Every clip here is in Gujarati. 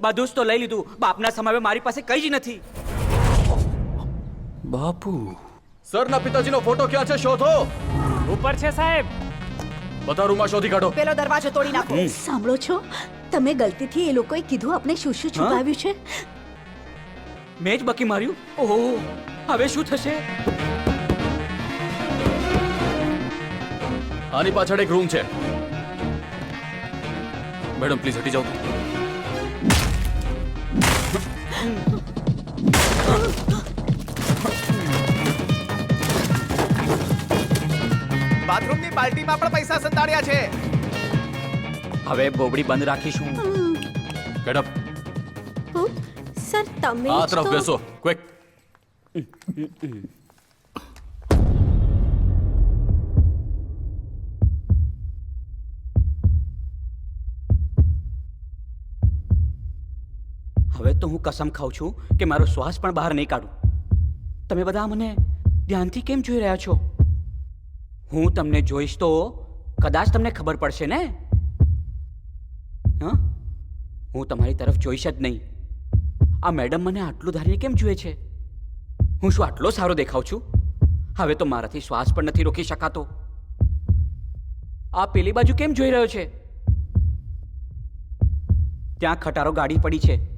બધું જ તો લઈ લીધું. બાપના સમાવે મારી પાસે કઈ જ નથી. બાપુ. સરના પિતાજીનો ફોટો ક્યાં છે શોધો? ઉપર છે સાહેબ. બધા રૂમમાં શોધી કાઢો. પેલો દરવાજો તોડી નાખો. સાંભળો છો? તમે ગલતીથી એ લોકોએ કીધું આપણે શું શું છુપાવ્યું છે? મેં જ બકી માર્યું? ઓહો હવે શું થશે? આની પાછળ એક રૂમ છે. મેડમ પ્લીઝ હટી જાઓ. બાથરૂમની બાલ્ટીમાં પણ પૈસા સંતાડ્યા છે. હવે બોબડી બંધ રાખીશું. મેડમ. સર તમે આ તરફ બેસો ક્વિક હવે તો હું કસમ ખાઉં છું કે મારો શ્વાસ પણ બહાર નહીં કાઢું. તમે બધા મને ધ્યાનથી કેમ જોઈ રહ્યા છો? હું તમને જોઈશ તો કદાચ તમને ખબર પડશે ને? હા? હું તમારી તરફ જોઈશ જ નહીં. આ મેડમ મને આટલું ધારીને કેમ જુએ છે? હું શું આટલો સારો દેખાઉં છું? હવે તો મારાથી શ્વાસ પણ નથી રોકી શકાતો. આ પેલી બાજુ કેમ જોઈ રહ્યો છે? ત્યાં ખટારો ગાડી પડી છે.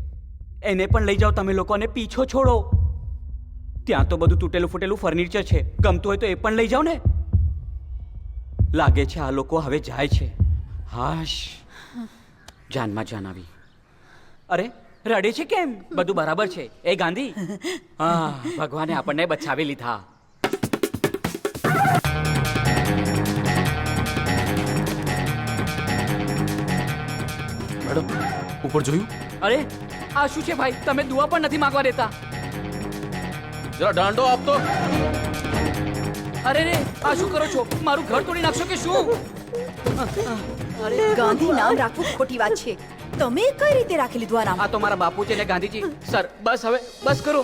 એને પણ લઈ જાઓ તમે લોકો અને પીછો છોડો. ત્યાં તો બધું તૂટેલું ફૂટેલું ફર્નિચર છે. ગમતું હોય તો એ પણ લઈ જાઓ ને. લાગે છે આ લોકો હવે જાય છે. હાશ. જાનમાં જાન આવી. અરે રડે છે કેમ? બધું બરાબર છે. એ ગાંધી? હા ભગવાને આપણને બચાવી લીધા. મેડમ ઉપર જોયું? અરે આ શું છે ભાઈ? તમે દુઆ પણ નથી માંગવા દેતા. જરા દાંડો આપતો. અરે રે આ શું કરો છો? મારું ઘર તોડી નાખશો કે શું? અરે ગાંધી નામ રાખવું ખોટી વાત છે. તમે કઈ રીતે રાખી લીધું આ નામ? આ તો મારા બાપુ છે ને ગાંધીજી. સર બસ હવે બસ કરો.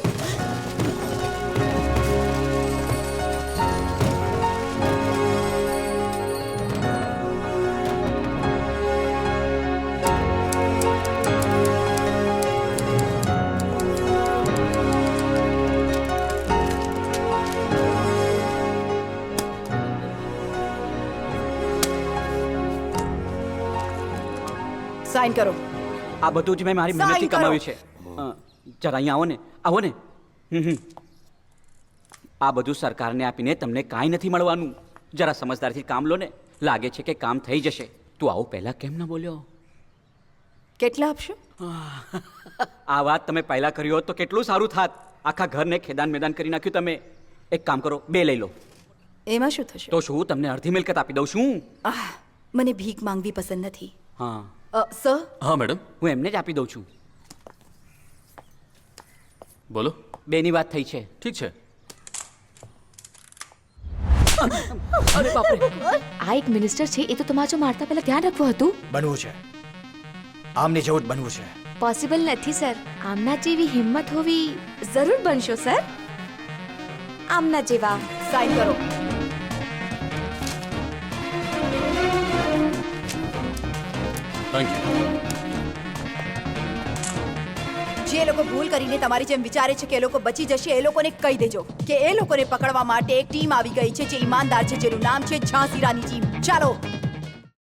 સાઇન કરો. આ બધું જ મેં મારી મહેનતથી સાઈન કમાવ્યું છે. જરા અહીંયા આવો ને. આવો ને. આ બધું સરકારને આપીને તમને કાંઈ નથી મળવાનું. જરા સમજદારથી કામ લો ને. લાગે છે કે કામ થઈ જશે. તું આવું પહેલાં કેમ ન બોલ્યો? કેટલા આપશો? આ વાત તમે પહેલાં કરી હોત તો કેટલું સારું થાત. આખા ઘરને ખેદાન મેદાન કરી નાખ્યું તમે. એક કામ કરો બે લઈ લો. એમાં શું થશે? તો શું તમને અડધી મિલકત આપી દઉં છું. મને ભીખ માંગવી પસંદ નથી. હા. સર? હા મેડમ. હું એમને જ આપી દઉં છું. બોલો. બેની વાત થઈ છે. ઠીક છે. અરે બાપરે. આ એક મિનિસ્ટર છે એ તો તમાચો મારતા પહેલા ધ્યાન રાખવું હતું. બનવું છે. આમની જેવું જ બનવું છે. પોસિબલ નથી સર આમના જેવી હિંમત હોવી જરૂર બનશો સર આમના જેવા. સાઈન કરો. થેન્ક યુ જે લોકો ભૂલ કરીને તમારી જેમ વિચારે છે કે એ લોકો બચી જશે, એ લોકોને કહી દેજો કે એ લોકોને પકડવા માટે એક ટીમ આવી ગઈ છે જે ઈમાનદાર છે, જેનું નામ છે ઝાંસી રાની ટીમ. ચાલો